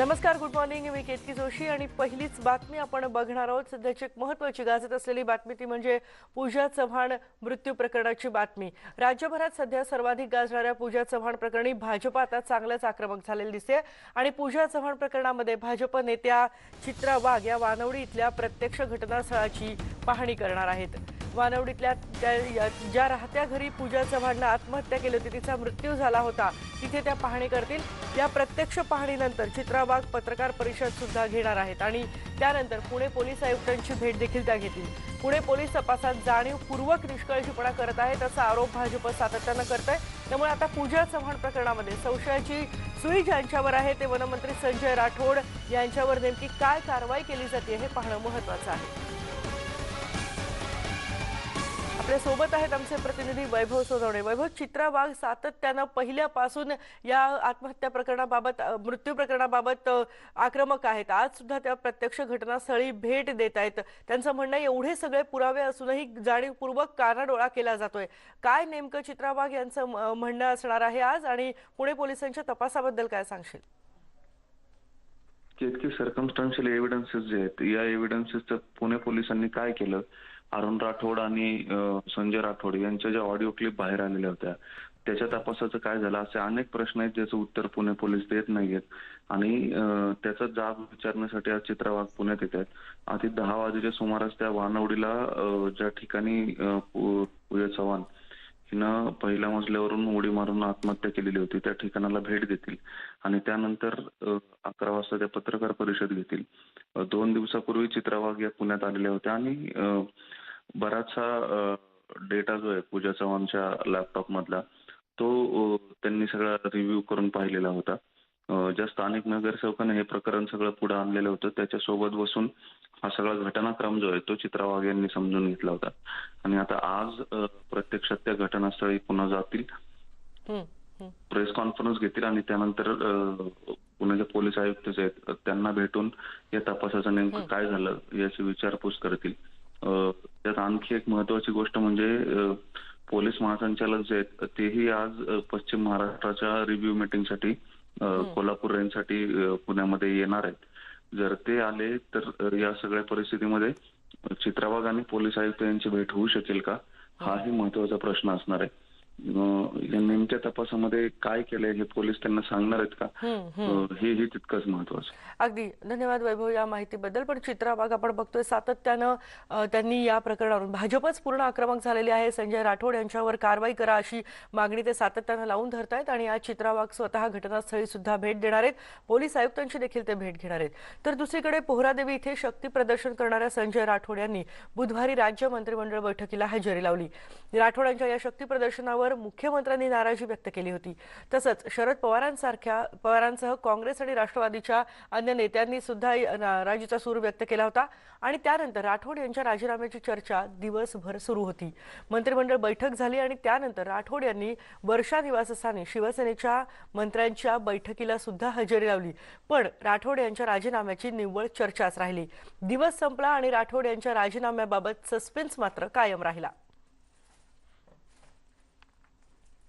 नमस्कार good morning मी केतकी जोशी आणि पहिलीच बातमी आपण बघणार आहोत. सध्याची एक महत्वाची गाजत असलेली बातमी ती म्हणजे पूजा चव्हाण मृत्यू प्रकरणाची बातमी. राज्यभरात सध्या सर्वाधिक गाजणाऱ्या पूजा चव्हाण प्रकरणी भाजप आता चांगलंच आक्रमक झालेलं दिसते आणि पूजा चव्हाण प्रकरणामध्ये भाजप नेत्या चित्रा वाघ या वानवडी इथल्या प्रत्यक्ष घटनास्थळाची पाहणी करणार आहेत. वानवडीतल्या त्या ज्या राहत्या घरी पूजा चव्हाणनं आत्महत्या केली होती तिचा मृत्यू झाला होता. तिथे त्या पाहणी करतील. या प्रत्यक्ष पाहणीनंतर चित्राबाग पत्रकार परिषद सुद्धा घेणार आहेत. आणि त्यानंतर पुणे पोलीस आयुक्तांची भेट देखील त्या घेतील. पुणे पोलीस तपासात जाणीवपूर्वक निष्काळजीपणा करत आहेत असा आरोप भाजप सातत्यानं करत आहे त्यामुळे आता पूजा चव्हाण प्रकरणामध्ये संशयाची सुई ज्यांच्यावर आहे ते वनमंत्री संजय राठोड यांच्यावर नेमकी काय कारवाई केली जाते हे पाहणं महत्वाचं आहे. आपल्यासोबत आहेत आमचे प्रतिनिधी वैभव सोनवणे. वैभव चित्रा वाघ सातत्यानं पहिल्यापासून या आत्महत्या प्रकरणाबाबत मृत्यू प्रकरणाबाबत आक्रमक आहेत. आज सुद्धा त्या प्रत्यक्ष घटनास्थळी भेट देत आहेत. त्यांचं म्हणणं एवढे सगळे पुरावे असूनही जाणीवपूर्वक कानाडोळा केला जातोय. काय नेमकं चित्रा वाघ यांचं म्हणणं असणार आहे आज आणि पुणे पोलिसांच्या तपासाबद्दल काय सांगशील? इतके सर्कमस्टान्शियल एव्हिडन्सेस जे आहेत या एव्हिडन्सेसचं पुणे पोलिसांनी काय केलं? अरुण राठोड आणि संजय राठोड यांच्या ज्या ऑडिओ क्लिप बाहेर आलेल्या होत्या त्याच्या तपासाचं काय झालं? असे अनेक प्रश्न आहेत ज्याचं उत्तर पुणे पोलीस देत नाहीयेत. आणि त्याचा जाब विचारण्यासाठी आज चित्रावाघ पुण्यात येत आहेत. आधी दहा वाजेच्या सुमारास त्या वानवडीला ज्या ठिकाणी पूजा चव्हाण हिनं पहिल्या मजल्यावरून उडी मारून आत्महत्या केलेली होती त्या ठिकाणाला भेट देतील. आणि त्यानंतर अकरा वाजता त्या पत्रकार परिषद घेतील. दोन दिवसापूर्वी चित्रावाघ या पुण्यात आलेल्या होत्या आणि बराचसा डेटा जो आहे पूजा चव्हाणच्या लॅपटॉप मधला तो त्यांनी सगळा रिव्ह्यू करून पाहिलेला होता. ज्या स्थानिक नगरसेवकाने हे प्रकरण सगळं पुढे आणलेलं होतं त्याच्यासोबत बसून हा सगळा घटनाक्रम जो आहे तो चित्रा वाघ यांनी समजून घेतला होता. आणि आता आज प्रत्यक्षात त्या घटनास्थळी पुन्हा जातील. प्रेस कॉन्फरन्स घेतील आणि त्यानंतर पुण्याचे पोलीस आयुक्त जे आहेत त्यांना भेटून या तपासाचं नेमकं काय झालं याची विचारपूस करतील. त्यात आणखी एक महत्वाची गोष्ट म्हणजे पोलीस महासंचालक जे आहेत तेही आज पश्चिम महाराष्ट्राच्या रिव्ह्यू मीटिंगसाठी कोल्हापूर रेंजसाठी पुण्यामध्ये येणार आहेत. जर ते आले तर या सगळ्या परिस्थितीमध्ये चित्राबाग आणि पोलीस आयुक्त यांची भेट होऊ शकेल का? हाही महत्त्वाचा प्रश्न असणार आहे. नेमक्या तपासामध्ये काय केलंय हे पोलीस त्यांना सांगणार आहेत का? हं, हं. तितकंच महत्वाचं. अगदी. धन्यवाद वैभव या माहितीबद्दल. पण चित्रा वाघ आपण बघतोय सातत्यानं त्यांनी या प्रकरणावरून भाजपच पूर्ण आक्रमक झालेली आहे. संजय राठोड यांच्यावर कारवाई करा अशी मागणी ते सातत्यानं लावून धरतायत आणि आज चित्रा वाघ स्वतः घटनास्थळी सुद्धा भेट देणार आहेत. पोलीस आयुक्तांची देखील ते भेट घेणार आहेत. तर दुसरीकडे पोहरादेवी इथे शक्ती प्रदर्शन करणाऱ्या संजय राठोड यांनी बुधवारी राज्य मंत्रिमंडळ बैठकीला हजेरी लावली. राठोडांच्या या शक्ती प्रदर्शनावर मुख्यमंत्र्यांनी नाराजी व्यक्त केली होती. तसंच शरद पवारांसारख्या पवारांसह काँग्रेस आणि राष्ट्रवादीच्या अन्य नेत्यांनी सुद्धा नाराजीचा सूर व्यक्त केला होता. आणि त्यानंतर राठोड यांच्या राजीनाम्याची चर्चा दिवसभर सुरू होती. मंत्रिमंडळ बैठक झाली आणि त्यानंतर राठोड यांनी वर्षा निवासस्थानी शिवसेनेच्या मंत्र्यांच्या बैठकीला सुद्धा हजेरी लावली. पण राठोड यांच्या राजीनाम्याची निव्वळ चर्चाच राहिली. दिवस संपला आणि राठोड यांच्या राजीनाम्याबाबत सस्पेन्स मात्र कायम राहिला.